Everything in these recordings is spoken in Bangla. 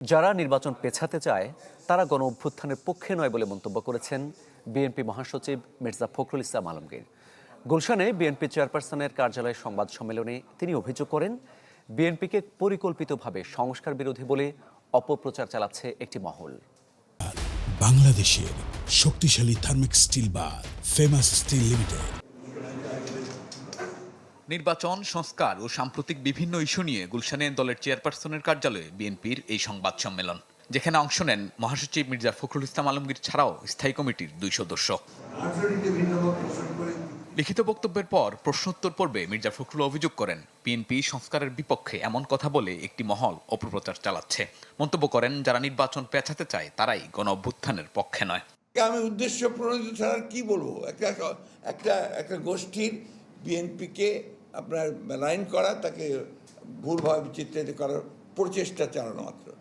যারা নির্বাচন পেছাতে চায়, তারা গণ অভ্যুত্থানের পক্ষে নয় বলে মন্তব্য করেছেন বিএনপি মহাসচিব মির্জা ফখরুল ইসলাম আলমগীর। গুলশানে বিএনপি চেয়ারপারসনের কার্যালয়ে সংবাদ সম্মেলনে তিনি অভিযোগ করেন, বিএনপিকে পরিকল্পিতভাবে সংস্কার বিরোধী বলে অপপ্রচার চালাচ্ছে একটি মহল। বাংলাদেশের শক্তিশালী থার্মিক স্টিল বা ফেমাস স্টিল লিমিটেড। নির্বাচন, সংস্কার ও সাম্প্রতিক বিভিন্ন ইস্যু নিয়ে গুলশানে দলের চেয়ারপারসনের কার্যালয়ে বিএনপির এই সংবাদ সম্মেলন, যেখানে অংশ নেন মহাসচিব মির্জা ফখরুল ইসলাম আলমগীর ছাড়াও স্থায়ী কমিটির দুই সদস্য। লিখিত বক্তব্যের পর প্রশ্নোত্তর পর্বে মির্জা ফখরুল অভিযোগ করেন, বিএনপি সংস্কারের বিপক্ষে এমন কথা বলে একটি মহল অপপ্রচার চালাচ্ছে। মন্তব্য করেন, যারা নির্বাচন পেছাতে চায় তারাই গণ অভ্যুত্থানের পক্ষে নয়। আমি উদ্দেশ্য প্রণোদিত ছাড়া কি বলব? একটা একটা একটা গোষ্ঠীর বিএনপিকে আপনার লাইন করা, তাকে ভুলভাবে চিত্রিত করার প্রচেষ্টা চালানো মাত্র।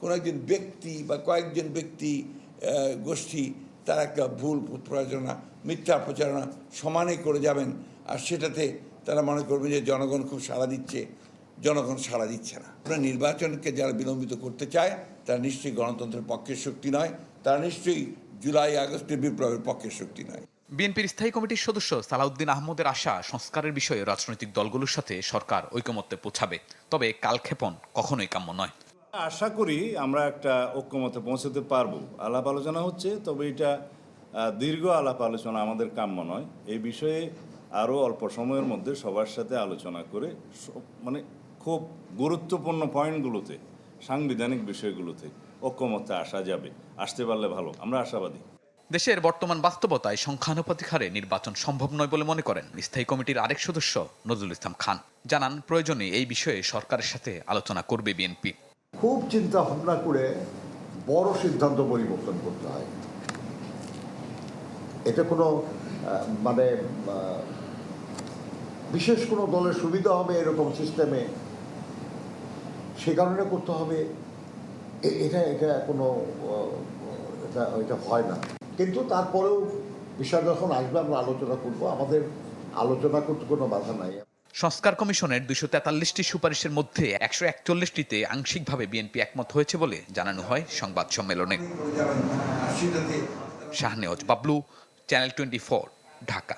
কোনো একজন ব্যক্তি বা কয়েকজন ব্যক্তি গোষ্ঠী, তার একটা ভুল প্রচারণা, মিথ্যা প্রচারণা সমানে করে যাবেন, আর সেটাতে তারা মনে করবে যে জনগণ খুব সাড়া দিচ্ছে। জনগণ সাড়া দিচ্ছে না। আপনার নির্বাচনকে যারা বিলম্বিত করতে চায়, তারা নিশ্চয়ই গণতন্ত্রের পক্ষের শক্তি নয়। তারা নিশ্চয়ই জুলাই আগস্টের বিপ্লবের পক্ষের শক্তি নয়। বিএনপির স্থায়ী কমিটির সদস্য সালাউদ্দিন আহমদের আশা সংস্কারের বিষয়ে রাজনৈতিক দলগুলোর সাথে সরকার ঐকমত্যে পৌঁছাবে। তবে কালক্ষেপণ কখনোই কাম্য নয়। আশা করি আমরা একটা ঐক্যমতে পৌঁছতে পারব। আলাপ আলোচনা হচ্ছে, তবে এটা দীর্ঘ আলাপ আলোচনা আমাদের কাম্য নয়। এই বিষয়ে আরও অল্প সময়ের মধ্যে সবার সাথে আলোচনা করে মানে খুব গুরুত্বপূর্ণ পয়েন্টগুলোতে, সাংবিধানিক বিষয়গুলোতে ঐক্যমতে আসা যাবে। আসতে পারলে ভালো, আমরা আশাবাদী। দেশের বর্তমান বাস্তবতায় সংখ্যানুপাতিক হারে নির্বাচন সম্ভব নয় বলে মনে করেন স্থায়ী কমিটির আরেক সদস্য নজরুল ইসলাম খান। জানান, প্রয়োজনে এই বিষয়ে সরকারের সাথে আলোচনা করবে বিএনপি। খুব চিন্তা ভাবনা করে বড় সিদ্ধান্ত পরিবর্তন করতে হয়। এটা কোনো মানে বিশেষ কোনো দলের সুবিধা হবে এরকম সিস্টেমে? সে কারণে করতে হবে? এটা এটা কোনো এটা এটা হয় না। কিন্তু তারপরেও বিষয় যখন আসবে, আমরা আলোচনা করব। আমাদের আলোচনা করতে কোনো বাধা নাই। সংস্কার কমিশনের দুইশো তেতাল্লিশটি সুপারিশের মধ্যে একশো একচল্লিশটিতে আংশিকভাবে বিএনপি একমত হয়েছে বলে জানানো হয় সংবাদ সম্মেলনে। Shahnewaz Bablu, channel twenty Dhaka.